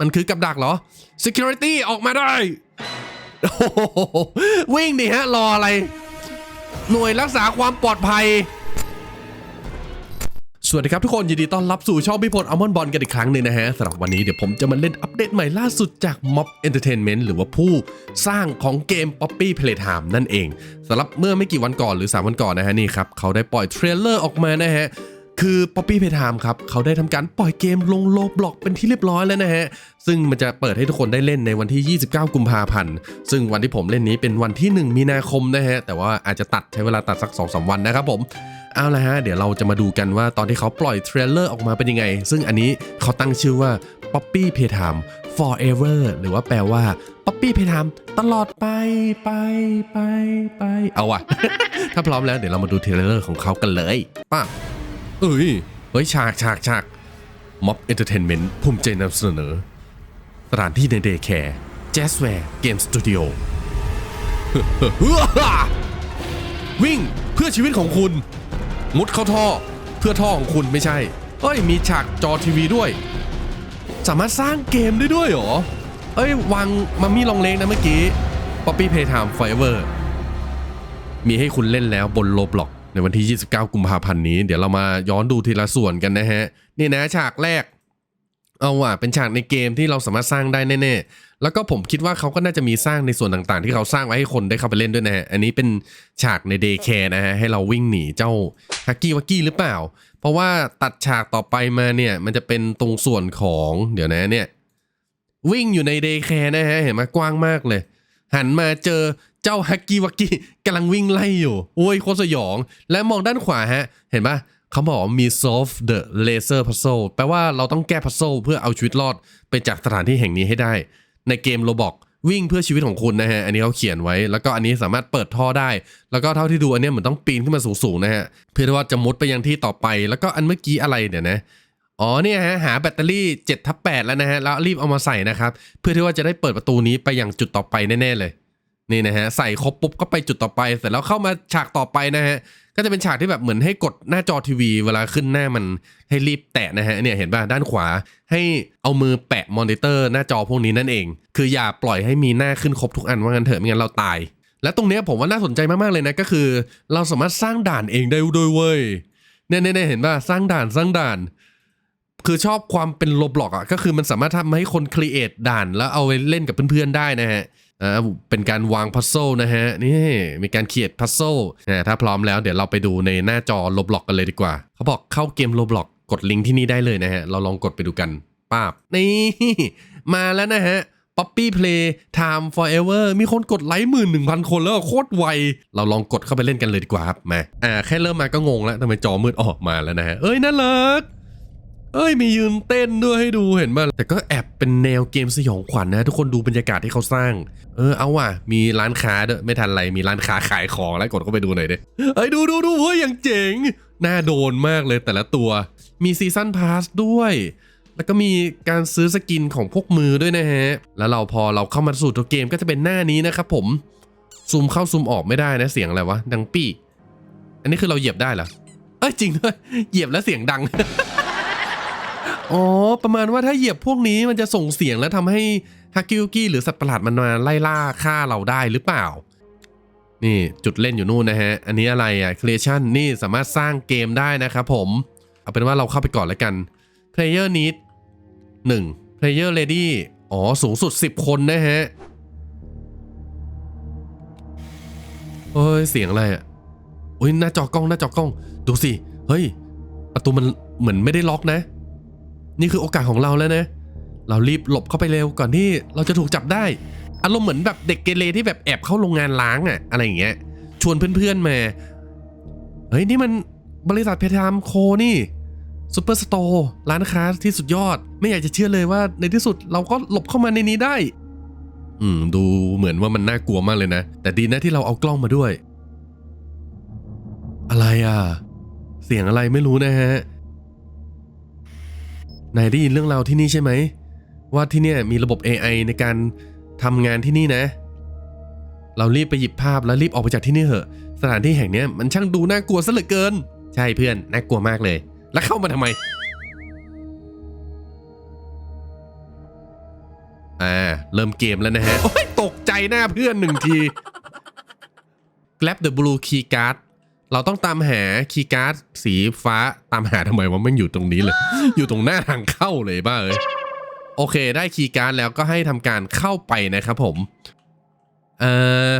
มันคือกับดักเหรอ security ออกมาได้โอ้โหวิ่งดิฮะ รออะไร หน่วยรักษาความปลอดภัย สวัสดีครับทุกคน ยินดีต้อนรับสู่ช่องพิพลอัลมอนบอลกันอีกครั้งหนึ่งนะฮะสำหรับวันนี้เดี๋ยวผมจะมาเล่นอัปเดตใหม่ล่าสุดจาก Mob Entertainment หรือว่าผู้สร้างของเกม Poppy Playtime นั่นเองสำหรับเมื่อไม่กี่วันก่อนหรือ 3 วันก่อนนะฮะนี่ครับ เขาได้ปล่อยเทรลเลอร์ออกมานะฮะ คือ Poppy Playtime ครับเขาได้ทำการปล่อยเกมลงโลบล็อกเป็นที่เรียบร้อยแล้วนะฮะ ซึ่งมันจะเปิดให้ทุกคนได้เล่นในวันที่ 29 กุมภาพันธ์ ซึ่งวันที่ผมเล่นนี้เป็นวันที่ 1 มีนาคมนะฮะ แต่ว่าอาจจะตัดใช้เวลาตัดสัก 2-3 วันนะครับผมเอาละฮะ เดี๋ยวเราจะมาดูกันว่าตอนที่เขาปล่อยเทรลเลอร์ออกมาเป็นยังไง ซึ่งอันนี้เขาตั้งชื่อว่า Poppy Playtime Forever หรือว่าแปลว่า Poppy Playtime ตลอดไปไปไปไป เอาอะถ้าพร้อมแล้วเดี๋ยวเรามาดูเทรลเลอร์ของเขากันเลยป้า เอ้ย เฮ้ย ฉากฉากฉาก Mob Entertainment ภูมิใจนำเสนอ สถานที่ในเดย์แคร์ Jazzware Game Studio วิ่งเพื่อชีวิตของคุณ มุดเข้าท่อเพื่อท่อของคุณไม่ใช่ เอ้ย มีฉากจอทีวีด้วย สามารถสร้างเกมได้ด้วยเหรอ เอ้ย วางมัมมี่ลองเลงนะเมื่อกี้ Poppy Playtime Forever มีให้คุณเล่นแล้วบนโลบล็อก ในวันที่ 29 กุมภาพันธ์นี้ เดี๋ยวเรามาย้อนดูทีละส่วนกันนะฮะ นี่นะฉากแรก เอาว่ะเป็นฉากในเกมที่เราสามารถสร้างได้แน่ๆ แล้วก็ผมคิดว่าเขาก็น่าจะมีสร้างในส่วนต่างๆ ที่เขาสร้างไว้ให้คนได้เข้าไปเล่นด้วยนะฮะ อันนี้เป็นฉากในเดย์แคร์นะฮะ ให้เราวิ่งหนีเจ้าฮักกี้วักกี้หรือเปล่า เพราะว่าตัดฉากต่อไปมาเนี่ย มันจะเป็นตรงส่วนของเดี๋ยวนะเนี่ยวิ่งอยู่ในเดย์แคร์นะฮะ เห็นไหมกว้างมากเลย หันมาเจอ เจ้าฮักกี้วักกี้กำลังวิ่งไล่อยู่โอ้ยโคตรสยอง และมองด้านขวาฮะ เห็นปะเขาบอกมี solve the laser puzzle แปลว่าเราต้องแก้ puzzle เพื่อเอาชีวิตรอดไปจากสถานที่แห่งนี้ให้ได้ ในเกมโรบอกวิ่งเพื่อชีวิตของคุณนะฮะ อันนี้เขาเขียนไว้ แล้วก็อันนี้สามารถเปิดท่อได้ แล้วก็เท่าที่ดูอันเนี้ยเหมือนต้องปีนขึ้นมาสูงๆนะฮะ เพื่อที่ว่าจะมุดไปยังที่ต่อไป แล้วก็อันเมื่อกี้อะไรเดี๋ยวนะ อ๋อเนี่ยฮะหาแบตเตอรี่7ทับ8แล้วนะฮะ แล้วรีบเอามาใส่นะครับ เพื่อที่ว่าจะได้เปิดประตูนี้ไปยังจุดต่อไปแน่ๆเลย นี่นะฮะใส่ครบปุ๊บก็ไปจุดต่อไป เสร็จแล้วเข้ามาฉากต่อไปนะฮะก็จะเป็นฉากที่แบบเหมือนให้กดหน้าจอทีวี เวลาขึ้นหน้ามันให้รีบแตะนะฮะเนี่ยเห็นป่ะด้านขวา ให้เอามือแปะมอนิเตอร์หน้าจอพวกนี้นั่นเอง คืออย่าปล่อยให้มีหน้าขึ้นครบทุกอันว่างั้นเถอะไม่งั้นเราตาย และตรงนี้ผมว่าน่าสนใจมากๆเลยนะก็คือ เราสามารถสร้างด่านเองได้ด้วยเว้ยเนี่ยเนี่ยเห็นป่ะสร้างด่านสร้างด่าน คือชอบความเป็นโลบล็อกอะก็คือมันสามารถทำให้คนครีเอทด่านแล้วเอาไปเล่นกับเพื่อนๆได้นะฮะ อ่าเป็นการวางพัซโซนะฮะนี่มีการเขียนพัซโซนะถ้าพร้อมแล้วเดี๋ยวเราไปดูในหน้าจอโลบล็อกกันเลยดีกว่า เขาบอกเข้าเกมโลบล็อกกดลิงก์ที่นี่ได้เลยนะฮะ เราลองกดไปดูกันป้าบนี่มาแล้วนะฮะ Poppy Play Time Forever มีคนกดไลค์หมื่นหนึ่งพันคนแล้วโคตรไว เราลองกดเข้าไปเล่นกันเลยดีกว่าครับมาอ่าแค่เริ่มมาก็งงแล้วทำไมจอมืดออกมาแล้วนะฮะ เอ้ยน่ารัก เอ้ยมียืนเต้นด้วยให้ดูเห็นป่ะแต่ก็แอบเป็นแนวเกมสยองขวัญนะ ทุกคนดูบรรยากาศที่เขาสร้าง เออเอาว่ะ มีร้านค้าด้วยไม่ทันไรมีร้านค้าขายของแล้วกดเข้าไปดูหน่อยดิเอ้ยดูดูดูเฮ้ยอย่างเจ๋งน่าโดนมากเลยแต่ละตัว มีซีซันพาสด้วย แล้วก็มีการซื้อสกินของพวกมือด้วยนะฮะ แล้วเราพอเราเข้ามาสู่ตัวเกมก็จะเป็นหน้านี้นะครับผมซูมเข้าซูมออกไม่ได้นะเสียงอะไรวะดังปี้ อันนี้คือเราเหยียบได้เหรอเอ้ยจริงด้วยเหยียบแล้วเสียงดัง อ๋อ ประมาณว่าถ้าเหยียบพวกนี้มันจะส่งเสียงแล้วทำให้ฮักกิวกี้หรือสัตว์ประหลาดมันมาไล่ล่าฆ่าเราได้หรือเปล่า นี่จุดเล่นอยู่นู่นนะฮะ อันนี้อะไรอะ creation นี่สามารถสร้างเกมได้นะครับผม เอาเป็นว่าเราเข้าไปก่อนแล้วกัน player need 1 player ready อ๋อ สูงสุด 10 คนนะฮะเฮ้ย เสียงอะไรอะอุ้ยหน้าจอกล้องหน้าจอกล้อง ดูสิ เฮ้ย ประตูมันเหมือนไม่ได้ล็อกนะ นี่คือโอกาสของเราแล้วนะ เรารีบหลบเข้าไปเร็วก่อนที่เราจะถูกจับได้ อารมณ์เหมือนแบบเด็กเกเรที่แบบแอบเข้าโรงงานล้างอะอะไรอย่างเงี้ย ชวนเพื่อนๆมา เฮ้ยนี่มันบริษัทเพทามโคนี่ซูเปอร์สโตร์ร้านค้าที่สุดยอด ไม่อยากจะเชื่อเลยว่าในที่สุดเราก็หลบเข้ามาในนี้ได้ อืม ดูเหมือนว่ามันน่ากลัวมากเลยนะ แต่ดีนะที่เราเอากล้องมาด้วย อะไรอะ เสียงอะไรไม่รู้นะฮะ นายได้ยินเรื่องราวที่นี่ใช่ไหม ว่าที่เนี่ยมีระบบ AI ในการทำงานที่นี่นะ เรารีบไปหยิบภาพแล้วรีบออกไปจากที่นี่เถอะ สถานที่แห่งนี้มันช่างดูน่ากลัวซะเหลือเกิน ใช่เพื่อนน่ากลัวมากเลย แล้วเข้ามาทำไมอ่าเริ่มเกมแล้วนะฮะ โอ้ยตกใจหน้าเพื่อนหนึ่งที Grab the blue key card เราต้องตามหาคีย์การ์ดสีฟ้าตามหาทำไมว่ามันอยู่ตรงนี้เลย อยู่ตรงหน้าทางเข้าเลยบ้าเอ้ยโอเค ได้คีย์การ์ดแล้วก็ให้ทำการเข้าไปนะครับผมเอ่อ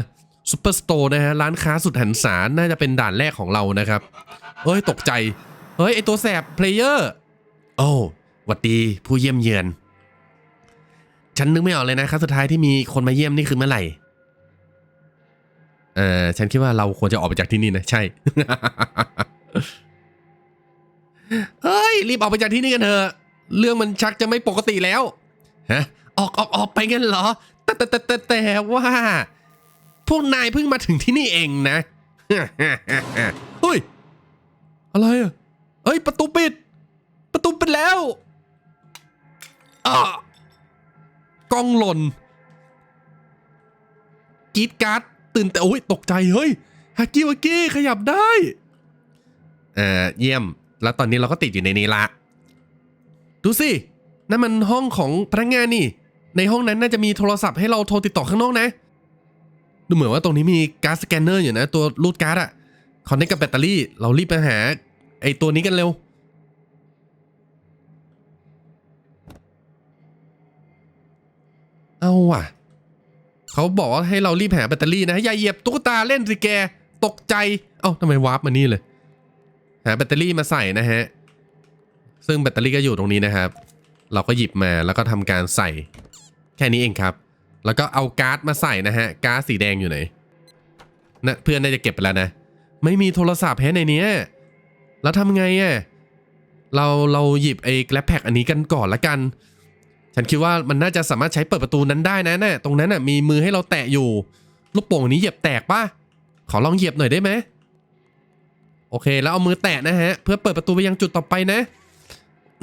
ซูเปอร์สโตร์นะฮะร้านค้าสุดหันษาน่าจะเป็นด่านแรกของเรานะครับ เอ้ยตกใจ เฮ้ย ไอตัวแสบเพลเยอร์โอ้หวัดดีผู้เยี่ยมเยือน ฉันนึกไม่ออกเลยนะครั้งสุดท้ายที่มีคนมาเยี่ยมนี่คือเมื่อไหร่ เออฉันคิดว่าเราควรจะออกไปจากที่นี่นะใช่เฮ้ยรีบออกไปจากที่นี่กันเถอะ เรื่องมันชักจะไม่ปกติแล้วฮะออกออกออกไปกันเหรอ แต่แต่แต่แต่แต่ว่า พวกนายเพิ่งมาถึงที่นี่เองนะเฮ้ยอะไรอะเอ้ยประตูปิด ประตูปิดแล้วอะกล้องหล่นกีดการ์ด ตื่นแต่โอ้ยตกใจเฮ้ยฮักกี้วักกี้ขยับได้เอ่อเยี่ยม แล้วตอนนี้เราก็ติดอยู่ในนี้ละ ดูสินั่นมันห้องของพนักงานนี่ ในห้องนั้นน่าจะมีโทรศัพท์ให้เราโทรติดต่อข้างนอกนะ ดูเหมือนว่าตรงนี้มีการ์ดสแกนเนอร์อยู่นะ ตัวรูดการ์ดอะคอนเนคกับแบตเตอรี่ เรารีบไปหาไอตัวนี้กันเร็ว เอาว่ะ เขาบอกว่าให้เรารีบหาแบตเตอรี่นะอย่าเหยียบตุ๊กตาเล่นสิแก ตกใจ เอ้าทำไมวาร์ปมานี่เลย หาแบตเตอรี่มาใส่นะฮะ ซึ่งแบตเตอรี่ก็อยู่ตรงนี้นะครับ เราก็หยิบมาแล้วก็ทำการใส่ แค่นี้เองครับ แล้วก็เอาการ์ดมาใส่นะฮะ การ์ดสีแดงอยู่ไหนนะเพื่อนน่าจะเก็บไปแล้วนะ ไม่มีโทรศัพท์แฮะในเนี้ยแล้วทำไงอะเราเราหยิบไอ้แกลบแพ็กอันนี้กันก่อนละกัน ฉันคิดว่ามันน่าจะสามารถใช้เปิดประตูนั้นได้นะน่ะตรงนั้นน่ะมีมือให้เราแตะอยู่ ลูกโป่งนี้เหยียบแตกป่ะขอลองเหยียบหน่อยได้ไหมโอเค แล้วเอามือแตะนะฮะ เพื่อเปิดประตูไปยังจุดต่อไปนะ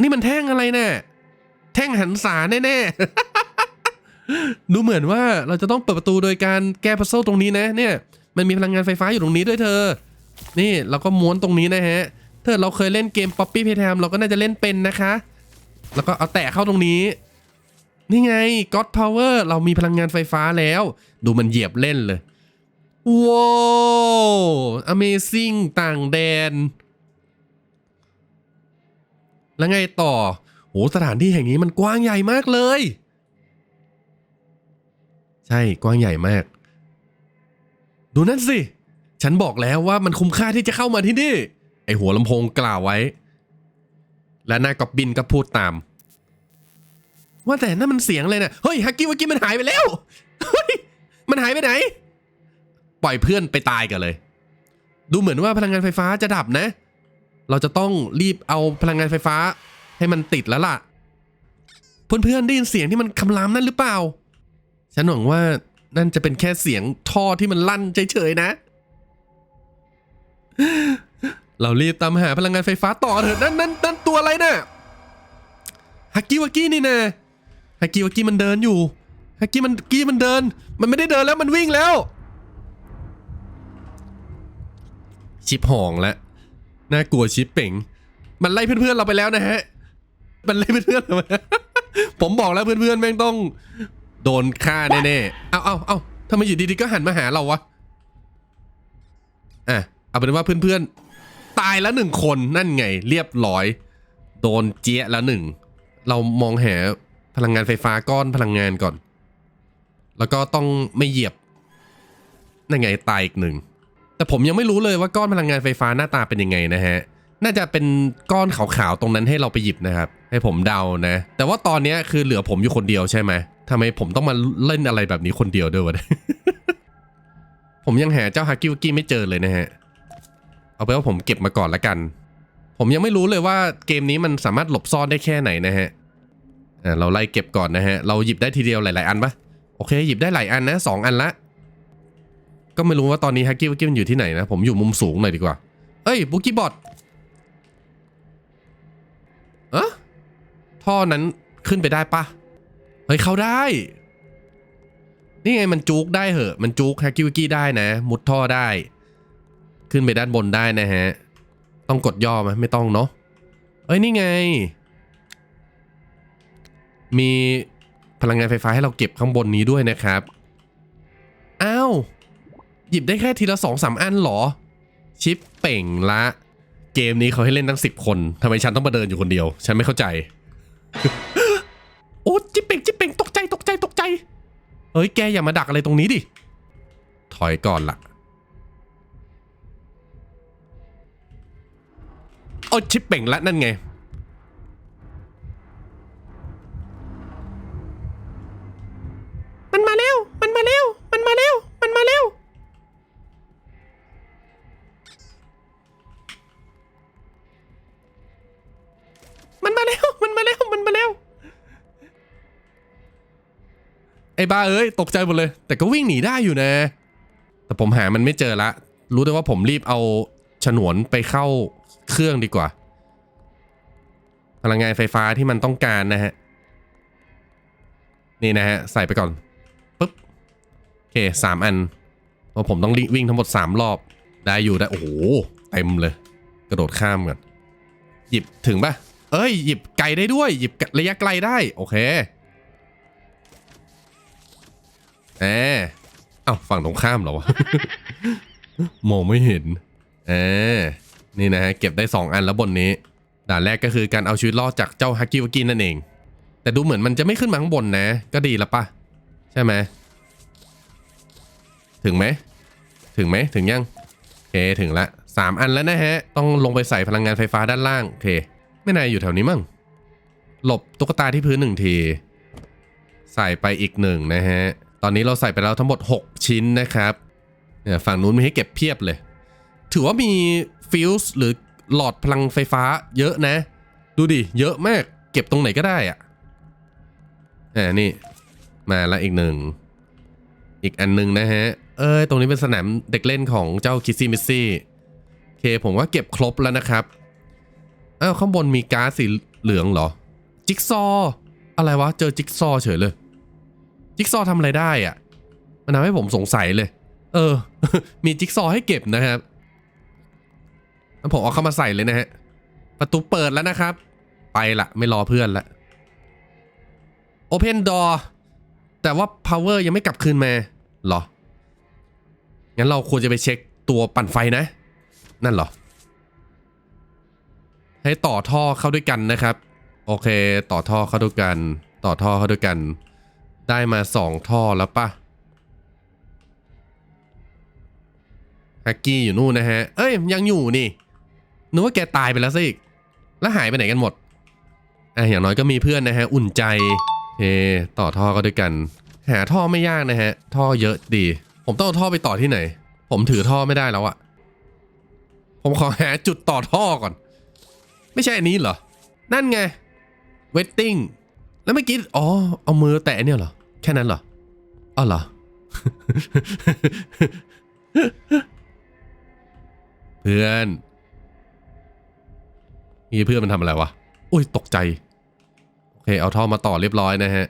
นี่มันแท่งอะไรน่ะแท่งหันษาแน่ๆ ดูเหมือนว่าเราจะต้องเปิดประตูโดยการแก้พัซเซิลตรงนี้นะ เนี่ย มันมีพลังงานไฟฟ้าอยู่ตรงนี้ด้วยเธอ นี่เราก็ม้วนตรงนี้นะฮะถ้าเราเคยเล่นเกม Poppy Playtime เราก็น่าจะเล่นเป็นนะคะ แล้วก็เอาแตะเข้าตรงนี้ นี่ไง God Power เรามีพลังงานไฟฟ้าแล้ว ดูมันเหยียบเล่นเลยว้าว Amazing ต่างแดน แล้วไงต่อโหสถานที่แห่งนี้มันกว้างใหญ่มากเลย ใช่กว้างใหญ่มาก ดูนั่นสิ ฉันบอกแล้วว่ามันคุ้มค่าที่จะเข้ามาที่นี่ ไอหัวลำโพงกล่าวไว้ และน้ากอบบินก็พูดตาม ว่าแต่นั่นมันเสียงอะไรนะ่ะเฮ้ยฮักกี้วักกี้มันหายไปแล้วเฮ้ยมันหายไปไหน ปล่อยเพื่อนไปตายกันเลย ดูเหมือนว่าพลังงานไฟฟ้าจะดับนะ เราจะต้องรีบเอาพลังงานไฟฟ้า ให้มันติดแล้วล่ะ เพื่อนๆได้ยินเสียงที่มันคำรามนั่นหรือเปล่า ฉันหวังว่านั่นจะเป็นแค่เสียงท่อที่มันลั่นเฉยๆนะ เรารีบตามหาพลังงานไฟฟ้าต่อเถอะนั่นนั่นนั่นตัวอะไรน่ะฮักกี้วักกี้นี่นะ ฮกี้วักกี้มันเดินอยู่ฮกี้มันกี้มันเดิน มันไม่ได้เดินแล้วมันวิ่งแล้ว ชิปหองแล้วน่ากลัวชิปเป่ง มันไล่เพื่อนๆเราไปแล้วนะฮะ มันไล่เพื่อนๆเราไปผมบอกแล้วเพื่อนๆแม่งต้อง โดนฆ่าแน่ๆ เอาเอาเอาทำไมอยู่ดีๆก็หันมาหาเราวะอะเอาเป็นว่าเพื่อนๆ ตายแล้วหนึ่งคนนั่นไง เรียบร้อย โดนเจี๊ยะแล้วหนึ่ง เรามองหา พลังงานไฟฟ้าก้อนพลังงานก่อน แล้วก็ต้องไม่เหยียบนั่นไงตายอีกหนึ่ง แต่ผมยังไม่รู้เลยว่าก้อนพลังงานไฟฟ้าหน้าตาเป็นยังไงนะฮะ น่าจะเป็นก้อนขาวๆตรงนั้นให้เราไปหยิบนะครับ ให้ผมเดานะ แต่ว่าตอนนี้คือเหลือผมอยู่คนเดียวใช่ไหมทำไมผมต้องมาเล่นอะไรแบบนี้คนเดียวด้วยวะผมยังหาเจ้าฮากิวกี้ไม่เจอเลยนะฮะ เอาไปนว่าผมเก็บมาก่อนละกัน ผมยังไม่รู้เลยว่าเกมนี้มันสามารถหลบซ่อนได้แค่ไหนนะฮะ เราไล่เก็บก่อนนะฮะ เราหยิบได้ทีเดียวหลาย ๆ อันปะโอเค หยิบได้หลายอันนะสองอันละ ก็ไม่รู้ว่าตอนนี้ฮักกี้วักกี้มันอยู่ที่ไหนนะ ผมอยู่มุมสูงหน่อยดีกว่า เอ้ยบุกี้บอทเอะท่อนั้นขึ้นไปได้ปะเฮ้ย เข้าได้ นี่ไงมันจุกได้เหอะ มันจุกฮักกี้วักกี้ได้นะ มุดท่อได้ ขึ้นไปด้านบนได้นะฮะ ต้องกดย่อไหมไม่ต้องเนาะเอ้ยนี่ไง มีพลังงานไฟฟ้าให้เราเก็บข้างบนนี้ด้วยนะครับ อ้าว หยิบได้แค่ทีละสองสามอันเหรอ ชิปเป่งละ เกมนี้เขาให้เล่นตั้งสิบคนทำไมฉันต้องมาเดินอยู่คนเดียว ฉันไม่เข้าใจ โอ้จิปเป่งจิปเป่งตกใจตกใจตกใจ เฮ้ยแกอย่ามาดักอะไรตรงนี้ดิ ถอยก่อนละโอ้ชิปเป่งละนั่นไง อ้บ้าเอ้ยตกใจหมดเลย แต่ก็วิ่งหนีได้อยู่นะ แต่ผมหามันไม่เจอละ รู้แต่ว่าผมรีบเอาฉนวนไปเข้าเครื่องดีกว่า พลังงานไฟฟ้าที่มันต้องการนะฮะ นี่นะฮะ ใส่ไปก่อนปึ๊บโอเคสามอันเพราะผมต้องวิ่งทั้งหมดสามรอบ ได้อยู่ได้ โอ้โหเต็มเลย กระโดดข้ามก่อนหยิบถึงปะเอ้ย หยิบไกลได้ด้วย หยิบระยะไกลได้ โอเค แหมเอ้าฝั่งตรงข้ามเหรอวะ มองไม่เห็นเออนี่นะฮะเก็บได้ 2 อันแล้วบนนี้ ด่านแรกก็คือการเอาชีวิตรอดจากเจ้าฮักกี้วากินั่นเอง แต่ดูเหมือนมันจะไม่ขึ้นมาข้างบนนะ ก็ดีละปะใช่ไหมถึงไหม ถึงไหมถึงยังโอเคถึงละสามอันแล้วนะฮะ ต้องลงไปใส่พลังงานไฟฟ้าด้านล่างโอเค ไม่นายอยู่แถวนี้มั้งหลบตุ๊กตาที่พื้นหนึ่งที ใส่ไปอีกหนึ่งนะฮะ ตอนนี้เราใส่ไปแล้วทั้งหมด 6 ชิ้นนะครับเนี่ยฝั่งนู้นมีให้เก็บเพียบเลย ถือว่ามีฟิวส์หรือหลอดพลังไฟฟ้าเยอะนะ ดูดิ เยอะมาก เก็บตรงไหนก็ได้อะอ่านี่ มาแล้วอีกหนึ่ง อีกอันหนึ่งนะฮะ เอ้ย ตรงนี้เป็นสนามเด็กเล่นของเจ้าคิซี่มิซี่โอเคผมว่าเก็บครบแล้วนะครับอ้าวข้างบนมีก๊าซสีเหลืองเหรอ จิ๊กซอ อะไรวะ เจอจิ๊กซอเฉยเลย จิ๊กซอทำอะไรได้อะมันทำให้ผมสงสัยเลย เออ มีจิ๊กซอให้เก็บนะครับผมเอาเข้ามาใส่เลยนะฮะ ประตูเปิดแล้วนะครับ ไปละไม่รอเพื่อนละ Open Door แต่ว่า Power ยังไม่กลับคืนมาหรอ งั้นเราควรจะไปเช็คตัวปั่นไฟนะ นั่นหรอ ให้ต่อท่อเข้าด้วยกันนะครับ โอเค ต่อท่อเข้าด้วยกัน ต่อท่อเข้าด้วยกัน ได้มาสองท่อแล้วปะฮักกี้อยู่นู่นนะฮะ เอ้ย ยังอยู่นี่นึกว่าแกตายไปแล้วซะอีก แล้วหายไปไหนกันหมด อะ อย่างน้อยก็มีเพื่อนนะฮะ อุ่นใจเฮต่อท่อก็ด้วยกัน หาท่อไม่ยากนะฮะ ท่อเยอะดี ผมต้องเอาท่อไปต่อที่ไหน ผมถือท่อไม่ได้แล้วอะผมขอหาจุดต่อท่อก่อน ไม่ใช่อันนี้เหรอ นั่นไง wetting แล้วเมื่อกี้ อ๋อ เอามือแตะเนี่ยเหรอ แค่นั้นเหรออ๋อเหรอ เพื่อนนี่เพื่อนมันทำอะไรวะ อุ้ยตกใจ โอเค เอาท่อมาต่อเรียบร้อยนะฮะ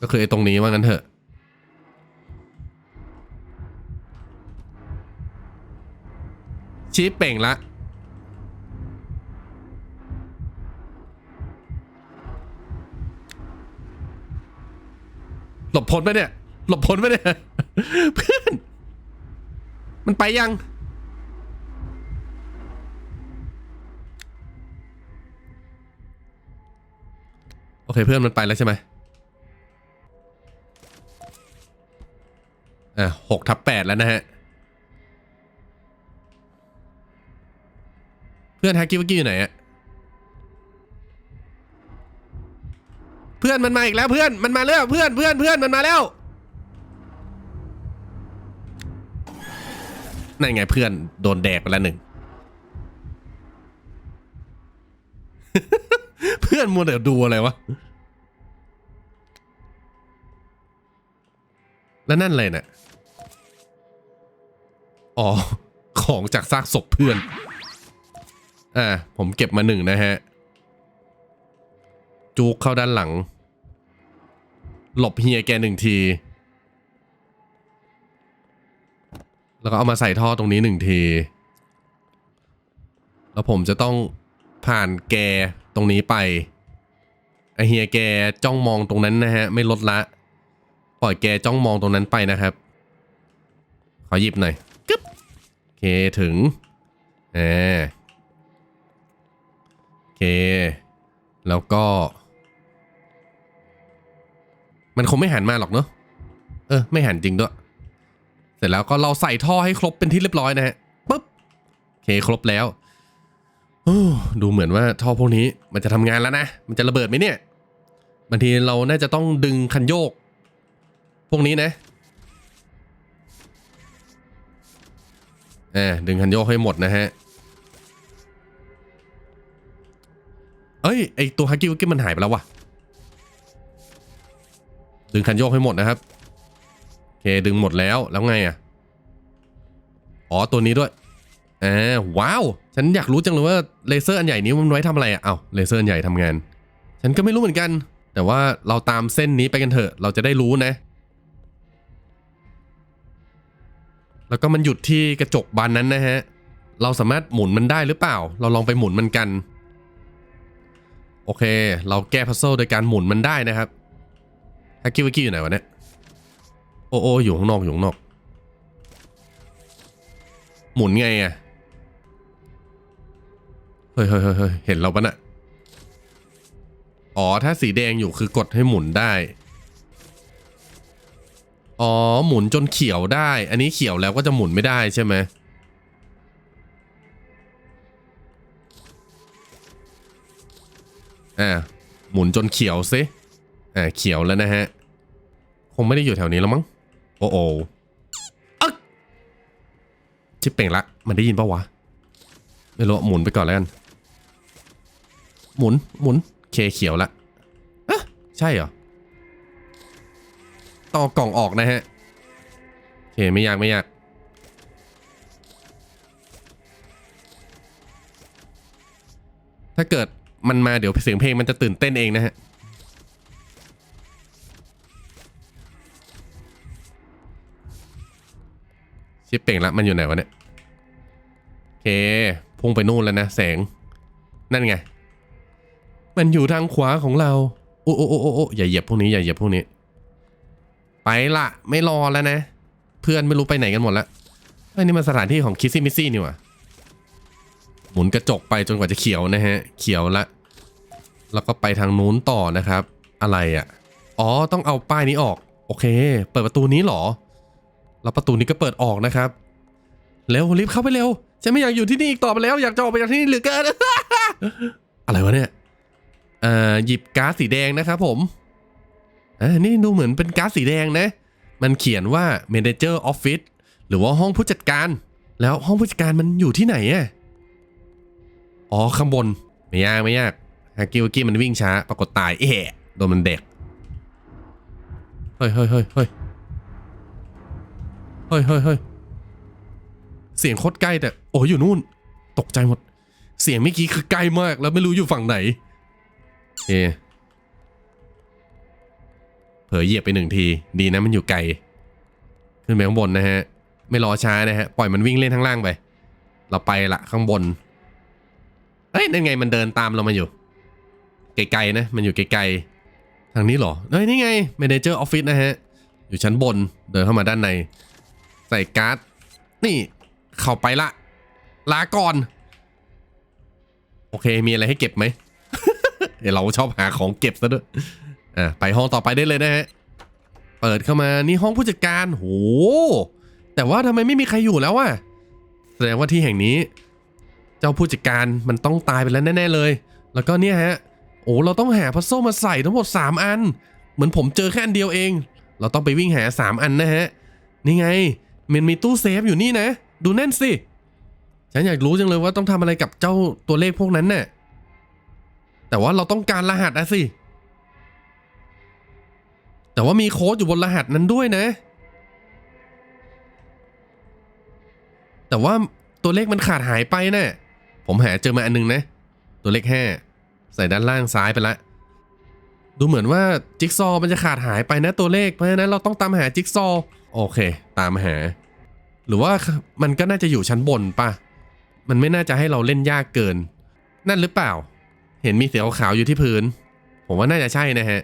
ก็คือไอ้ตรงนี้ว่างั้นเถอะ ชี้เป่งละ หลบพ้นไหมเนี่ย หลบพ้นไหมเนี่ยเพื่อนมันไปยัง โอเคเพื่อนมันไปแล้วใช่ไหมอะหกทับแปดแล้วนะฮะ เพื่อนฮักกี้วักกี้อยู่ไหนอะ เพื่อนมันมาอีกแล้วเพื่อนมันมาแล้วเพื่อนเพื่อนเพื่อนมันมาแล้วนั่นไงเพื่อนโดนแดกไปแล้วหนึ่งเพื่อนมัวแต่ดูอะไรวะแล้วนั่นอะไรเนี่ยอ๋อ ของจากซากศพเพื่อน อ่า ผมเก็บมาหนึ่งนะฮะ จูกเข้าด้านหลัง หลบเฮียแกหนึ่งที แล้วก็เอามาใส่ท่อตรงนี้หนึ่งที แล้วผมจะต้องผ่านแกตรงนี้ไปไอเฮียแกจ้องมองตรงนั้นนะฮะ ไม่ลดละ ปล่อยแกจ้องมองตรงนั้นไปนะครับ ขอหยิบหน่อยกึ๊บโอเคถึงแหมโอเค แล้วก็ มันคงไม่หันมาหรอกเนอะเออ ไม่หันจริงด้วย เสร็จแล้วก็เราใส่ท่อให้ครบเป็นที่เรียบร้อยนะฮะปุ๊บโอเคครบแล้วดูเหมือนว่าท่อพวกนี้มันจะทำงานแล้วนะ มันจะระเบิดไหมเนี่ยบางทีเราน่าจะต้องดึงคันโยก พวกนี้นะอ่าดึงคันโยกให้หมดนะฮะ เอ้ยไอตัวฮักกี้วักกี้มันหายไปแล้วว่ะ ดึงคันโยกให้หมดนะครับโอเคดึงหมดแล้วแล้วไงอะอ๋อตัวนี้ด้วยอ่าว้าว ฉันอยากรู้จังเลยว่าเลเซอร์อันใหญ่นี้มันไว้ทำอะไรอะเอ้าเลเซอร์อันใหญ่ทำงาน ฉันก็ไม่รู้เหมือนกัน แต่ว่าเราตามเส้นนี้ไปกันเถอะ เราจะได้รู้นะ แล้วก็มันหยุดที่กระจกบานนั้นนะฮะ เราสามารถหมุนมันได้หรือเปล่า เราลองไปหมุนมันกัน โอเค เราแก้พัซเซิลโดยการหมุนมันได้นะครับ ฮักกี้วิกกี้อยู่ไหนวะเนี่ย โอ้โออยู่ข้างนอกอยู่ข้างนอก หมุนไงอะเฮ้ยเฮ้ยเฮ้ยเห็นเราปะน่ะอ๋อ ถ้าสีแดงอยู่คือกดให้หมุนได้ อ๋อ หมุนจนเขียวได้ อันนี้เขียวแล้วก็จะหมุนไม่ได้ใช่ไหมอ่าหมุนจนเขียวซิ อ่าเขียวแล้วนะฮะ คงไม่ได้อยู่แถวนี้แล้วมั้ง โอ้โออ๊ะชิปเป่งละ มันได้ยินปะวะ ไม่รู้หมุนไปก่อนแล้วกัน หมุน หมุน เคเขียวละอะใช่เหรอ ต่อกล่องออกนะฮะโอเคไม่ยากไม่ยากถ้าเกิดมันมาเดี๋ยวเสียงเพลงมันจะตื่นเต้นเองนะฮะ ชิปเป่งละมันอยู่ไหนวะเนี่ยโอเค พุ่งไปนู่นแล้วนะแสง นั่นไง มันอยู่ทางขวาของเรา โอ้โอ้โอ้โอ้อย่าเหยียบพวกนี้อย่าเหยียบพวกนี้ ไปละไม่รอแล้วนะ เพื่อนไม่รู้ไปไหนกันหมดล้วเอ้นี่มันสถานที่ของคิสซี่มิสซี่นี่ว่าหมุนกระจกไปจนกว่าจะเขียวนะฮะ เขียวละ แล้วก็ไปทางนู้นต่อนะครับ อะไรอะ่ะ อ๋อ ต้องเอาป้ายนี้ออก โอเค เปิดประตูนี้หรอ แล้วประตูนี้ก็เปิดออกนะครับเร็วรีบเข้าไปเร็วฉันไม่อยากอยู่ที่นี่อีกต่อไปแล้ว อยากจะออกไปจากที่นี่เหลือเกิน อะไรวะเนี่ยเอ่อหยิบก๊าซสีแดงนะครับผมอ่านี่ดูเหมือนเป็นก๊าซสีแดงนะ มันเขียนว่า manager office หรือว่าห้องผู้จัดการ แล้วห้องผู้จัดการมันอยู่ที่ไหนอะอ๋อข้างบน ไม่ยากไม่ยากฮากิวกี้มันวิ่งช้า ปรากฏตายเอ๊ะโดนมันเด็ก เฮ้ยเฮ้ยเฮ้ยเฮ้ย เฮ้ยเฮ้ยเฮ้ยเสียงโคตรใกล้แต่โอ้ยอยู่นู่น ตกใจหมด เสียงเมื่อกี้คือใกล้มากแล้วไม่รู้อยู่ฝั่งไหนโอเคเผลอเหยียบไปหนึ่งที ดีนะมันอยู่ไกล ขึ้นไปข้างบนนะฮะ ไม่รอช้านะฮะ ปล่อยมันวิ่งเล่นข้างล่างไป เราไปละข้างบนเอ้ยนั่นไงมันเดินตามเรามาอยู่ ไกลๆนะ มันอยู่ไกลๆ ทางนี้เหรอเอ้ยนี่ไง Manager Office นะฮะ อยู่ชั้นบน เดินเข้ามาด้านใน ใส่การ์ด นี่ เข้าไปละ ลาก่อน โอเค มีอะไรให้เก็บไหม เดี๋ยวเราชอบหาของเก็บซะด้วย อะ ไปห้องต่อไปได้เลยนะฮะ เปิดเข้ามา นี่ห้องผู้จัดการ โห แต่ว่าทำไมไม่มีใครอยู่แล้ววะแสดงว่าที่แห่งนี้ เจ้าผู้จัดการมันต้องตายไปแล้วแน่ ๆเลย แล้วก็เนี่ยฮะ โอ้เราต้องหาพัซโซมาใส่ทั้งหมด 3 อัน เหมือนผมเจอแค่อันเดียวเอง เราต้องไปวิ่งหา 3 อันนะฮะ นี่ไง มันมีตู้เซฟอยู่นี่นะ ดูแน่นสิ ฉันอยากรู้จังเลยว่าต้องทำอะไรกับเจ้าตัวเลขพวกนั้นน่ะ แต่ว่าเราต้องการรหัสอะสิ แต่ว่ามีโค้ดอยู่บนรหัสนั้นด้วยนะ แต่ว่าตัวเลขมันขาดหายไปนะ่ะ ผมหาเจอมาอันนึงนะ ตัวเลขห้าใส่ด้านล่างซ้ายไปละ ดูเหมือนว่าจิ๊กซอว์มันจะขาดหายไปนะตัวเลข เพราะฉะนั้นเราต้องตามหาจิ๊กซอว์ โอเค ตามหา หรือว่ามันก็น่าจะอยู่ชั้นบนปะมันไม่น่าจะให้เราเล่นยากเกิน นั่นหรือเปล่า เห็นมีเสียขาวอยู่ที่พื้น ผมว่าน่าจะใช่นะฮะ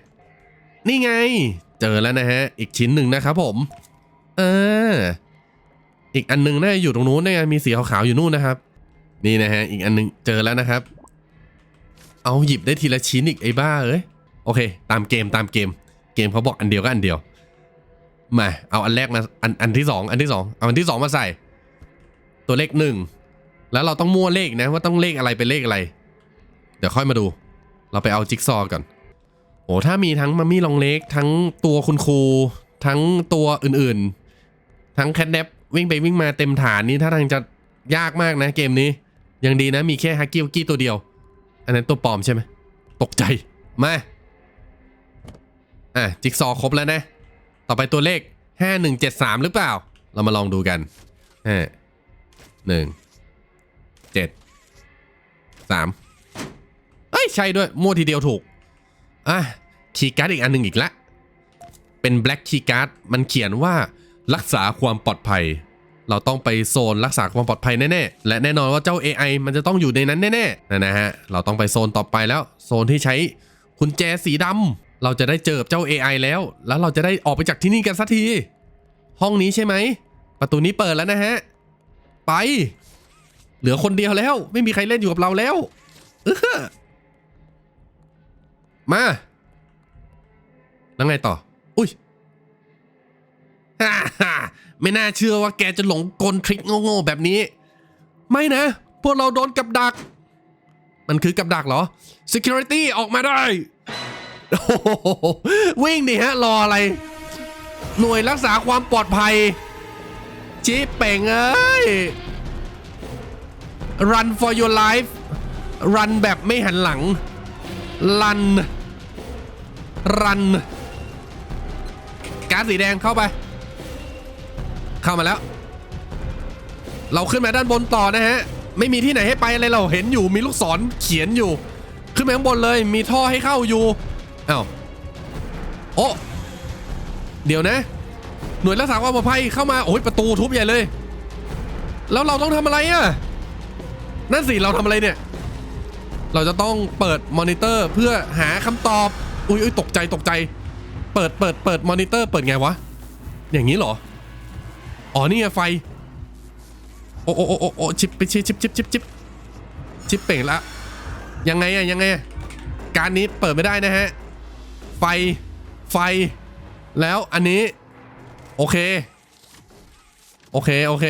นี่ไง เจอแล้วนะฮะ อีกชิ้นหนึ่งนะครับผม เออ อีกอันหนึงน่าจะอยู่ตรงนู้นนะมีสีขาวๆอยู่นู่นนะครับ นี่นะฮะ อีกอันหนึงเจอแล้วนะครับ เอาหยิบได้ทีละชิ้นอีกไอ้บ้าเอ้ย โอเค ตามเกมตามเกม เกมเขาบอกอันเดียวก็อันเดียว มาเอาอันแรกมาอันอันที่สองอันที่สองเอาอันที่สองมาใส่ ตัวเลขหนึ่งแล้วเราต้องมั่วเลขนะว่าต้องเลขอะไรเป็นเลขอะไร เดี๋ยวค่อยมาดู เราไปเอาจิ๊กซอก่อนโอ้ถ้ามีทั้งมัมมี่ลองเล็กทั้งตัวคุณครูทั้งตัวอื่นๆ ทั้งแคทแนปวิ่งไปวิ่งมาเต็มฐานนี้ถ้าทางจะยากมากนะเกมนี้ ยังดีนะมีแค่ฮักกี้วกี้ตัวเดียว อันนั้นตัวปลอมใช่ไหมตกใจมาอะจิ๊กซอครบแล้วนะ ต่อไปตัวเลข 5173 หรือเปล่า เรามาลองดูกันห้าหนึ่งเจ็ดสามเอ้ย ใช่ด้วยมั่วทีเดียวถูก อะคีย์การ์ดอีกอันหนึ่งอีกละ เป็น Black Key Card มันเขียนว่ารักษาความปลอดภัย เราต้องไปโซนรักษาความปลอดภัยแน่ๆ และแน่นอนว่าเจ้า AI มันจะต้องอยู่ในนั้นแน่ๆนะนะฮะ เราต้องไปโซนต่อไปแล้ว โซนที่ใช้กุญแจสีดำ เราจะได้เจอเจ้า AI แล้ว แล้วเราจะได้ออกไปจากที่นี่กันสักที ห้องนี้ใช่ไหม ประตูนี้เปิดแล้วนะฮะ ไป เหลือคนเดียวแล้ว ไม่มีใครเล่นอยู่กับเราแล้วเออมาแล้วไงต่อ อุ้ยฮ่าฮ่าไม่น่าเชื่อว่าแกจะหลงกลทริคโง่ๆแบบนี้ ไม่นะ พวกเราโดนกับดัก มันคือกับดักเหรอ Security ออกมาได้ วิ่งดิฮะ รออะไร หน่วยรักษาความปลอดภัยจีเป่งเอ้ย run for your life run แบบไม่หันหลัง run run การสีแดงเข้าไป เข้ามาแล้ว เราขึ้นมาด้านบนต่อนะฮะ ไม่มีที่ไหนให้ไปอะไรเราเห็นอยู่มีลูกศรเขียนอยู่ ขึ้นไปข้างบนเลย มีท่อให้เข้าอยู่ อ้าวโอ้เดี๋ยวนะ หน่วยรักษาความปลอดภัยเข้ามาโอ้ยประตูทุบใหญ่เลย แล้วเราต้องทำอะไรอะนั่นสิเราทำอะไรเนี่ย เราจะต้องเปิดมอนิเตอร์เพื่อหาคำตอบ อุ้ยอุ้ยตกใจตกใจ เปิดเปิดเปิดมอนิเตอร์เปิดไงวะ อย่างนี้เหรอ อ๋อนี่ไงไฟ โอ้โอ้โอ้โอ้ชิปไปชิปชิปชิปชิปชิปชิปเป่งละ ยังไงอะยังไง การนี้เปิดไม่ได้นะฮะ ไฟ ไฟ แล้วอันนี้ โอเค โอเค โอเค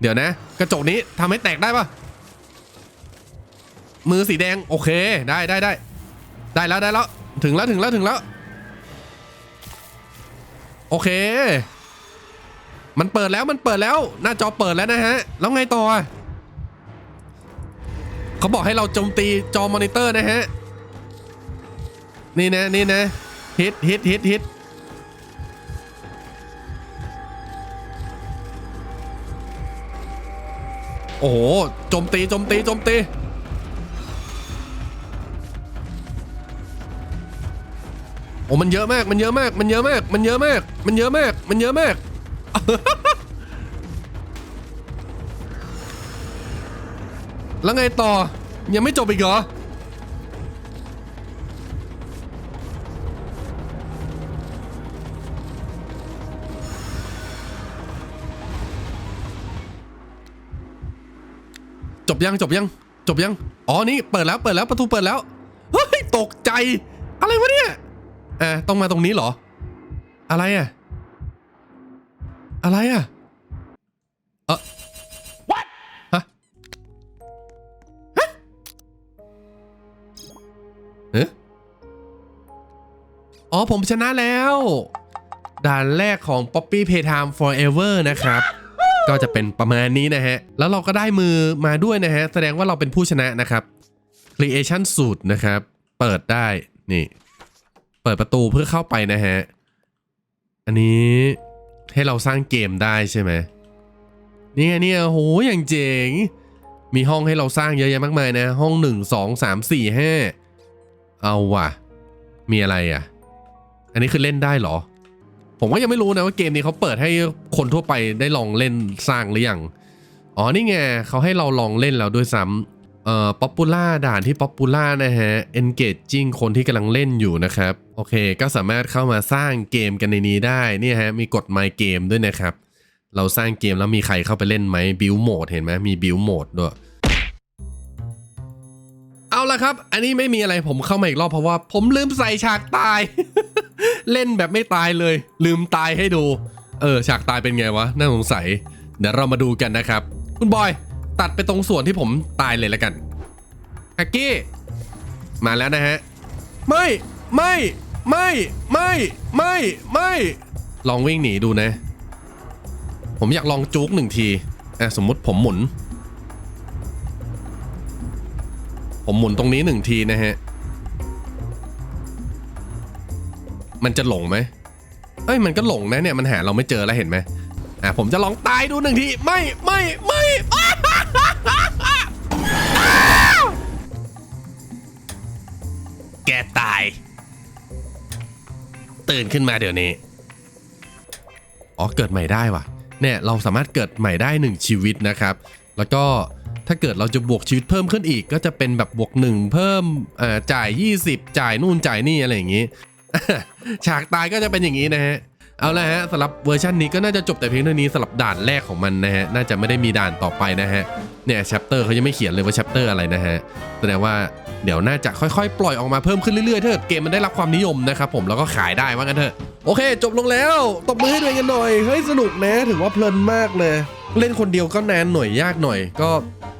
เดี๋ยวนะ กระจกนี้ทำให้แตกได้ปะมือสีแดง โอเค ได้ได้ได้ ได้แล้วได้แล้ว ถึงแล้วถึงแล้วถึงแล้ว โอเค มันเปิดแล้วมันเปิดแล้ว หน้าจอเปิดแล้วนะฮะ แล้วไงต่อเขาบอกให้เราโจมตีจอมอนิเตอร์นะฮะ นี่นะนี่นะ ฮิตฮิตฮิตฮิตโอ้โหโจมตีโจมตีโจมตีโอ้มันเยอะมาก มันเยอะมาก มันเยอะมาก มันเยอะมาก มันเยอะมาก มันเยอะมาก แล้วไงต่อ ยังไม่จบอีกเหรอ จบยังจบยัง จบยัง อ๋อนี่เปิดแล้วเปิดแล้วประตูเปิดแล้วเฮ้ยตกใจ อะไรวะเนี่ยอ่าต้องมาตรงนี้เหรอ อะไรอะ อะไรอะเออ what ฮะฮะเอ๊ะอ๋อผมชนะแล้ว ด่านแรกของ Poppy Playtime Forever นะครับ ก็จะเป็นประมาณนี้นะฮะ แล้วเราก็ได้มือมาด้วยนะฮะ แสดงว่าเราเป็นผู้ชนะนะครับ Creation Suit นะครับ เปิดได้นี่ เปิดประตูเพื่อเข้าไปนะฮะ อันนี้ให้เราสร้างเกมได้ใช่ไหมนี่เนี่ยโหอย่างเจ๋ง มีห้องให้เราสร้างเยอะแยะมากมายนะ ห้อง 1 2 3 4 5 เอาว่ะ มีอะไรอะ อันนี้คือเล่นได้เหรอ ผมก็ยังไม่รู้นะว่าเกมนี้เขาเปิดให้คนทั่วไปได้ลองเล่นสร้างหรือยังอ๋อนี่ไงเขาให้เราลองเล่นแล้วด้วยซ้ำเอ่อป๊อปปูล่าด่านที่ป๊อปปูล่านะฮะ engaging คนที่กำลังเล่นอยู่นะครับ โอเค ก็สามารถเข้ามาสร้างเกมกันในนี้ได้เนี่ยฮะมีกด my game ด้วยนะครับ เราสร้างเกมแล้วมีใครเข้าไปเล่นไหม build mode เห็นไหมมี build mode ด้วยเอาละครับ อันนี้ไม่มีอะไรผมเข้ามาอีกรอบเพราะว่าผมลืมใส่ฉากตาย เล่นแบบไม่ตายเลย ลืมตายให้ดู เออฉากตายเป็นไงวะน่าสงสัย เดี๋ยวเรามาดูกันนะครับ คุณบอย ตัดไปตรงส่วนที่ผมตายเลยแล้วกันฮักกี้ มาแล้วนะฮะ ไม่ไม่ไม่ไม่ไม่ไม่ลองวิ่งหนีดูนะ ผมอยากลองจุกหนึ่งทีอะสมมุติผมหมุน ผมหมุนตรงนี้หนึ่งทีนะฮะ มันจะหลงไหมเอ้ยมันก็หลงนะเนี่ยมันหาเราไม่เจอแล้วเห็นไหมอะผมจะลองตายดูหนึ่งทีไม่ไม่ไม่แกตาย ตื่นขึ้นมาเดี๋ยวนี้อ๋อเกิดใหม่ได้ว่ะเนี่ยเราสามารถเกิดใหม่ได้ 1 ชีวิตนะครับ แล้วก็ถ้าเกิดเราจะบวกชีวิตเพิ่มขึ้นอีก ก็จะเป็นแบบบวก 1 เพิ่มอ่าจ่าย 20 จ่ายนู่นจ่ายนี่อะไรอย่างงี้ ฉากตายก็จะเป็นอย่างนี้นะฮะเอาละฮะสำหรับเวอร์ชันนี้ก็น่าจะจบแต่เพียงเท่านี้สำหรับด่านแรกของมันนะฮะน่าจะไม่ได้มีด่านต่อไปนะฮะเนี่ยแชปเตอร์เขายังไม่เขียนเลยว่าแชปเตอร์อะไรนะฮะแสดงว่าเดี๋ยวน่าจะค่อยๆ ปล่อยออกมาเพิ่มขึ้นเรื่อยๆถ้าเกิดเกมมันได้รับความนิยมนะครับผมแล้วก็ขายได้ว่างั้นเถอะโอเค จบลงแล้วตบมือให้ด้วยกันหน่อยเฮ้ยสนุกนะถือว่าเพลินมากเลย เล่นคนเดียวก็นานหน่อยยากหน่อย ก็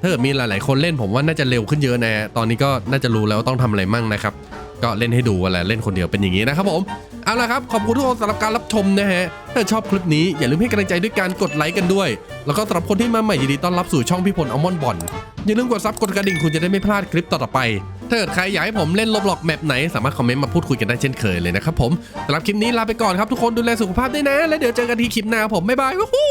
ถ้าเกิดมีหลายๆ คนเล่นผมว่าน่าจะเร็วขึ้นเยอะนะตอนนี้ก็น่าจะรู้แล้วว่าต้องทำอะไรมั่งนะครับ ก็เล่นให้ดูว่าแหละเล่นคนเดียวเป็นอย่างนี้นะครับผมเอาละครับขอบคุณทุกคนสำหรับการรับชมนะฮะถ้าชอบคลิปนี้อย่าลืมให้กำลังใจด้วยการกดไลค์กันด้วย แล้วก็สำหรับคนที่มาใหม่ยินดีต้อนรับสู่ช่องพี่พลอมอนบอลอย่าลืมกดซับกดกระดิ่งคุณจะได้ไม่พลาดคลิปต่อๆไปถ้าเกิดใครอยากให้ผมเล่นลบหลอกแมปไหนสามารถคอมเมนต์มาพูดคุยกันได้เช่นเคยเลยนะครับผมสำหรับคลิปนี้ลาไปก่อนครับทุกคนดูแลสุขภาพด้วยนะ แล้วเดี๋ยวเจอกันที่คลิปหน้าผมบ๊ายบายวู้ฮู้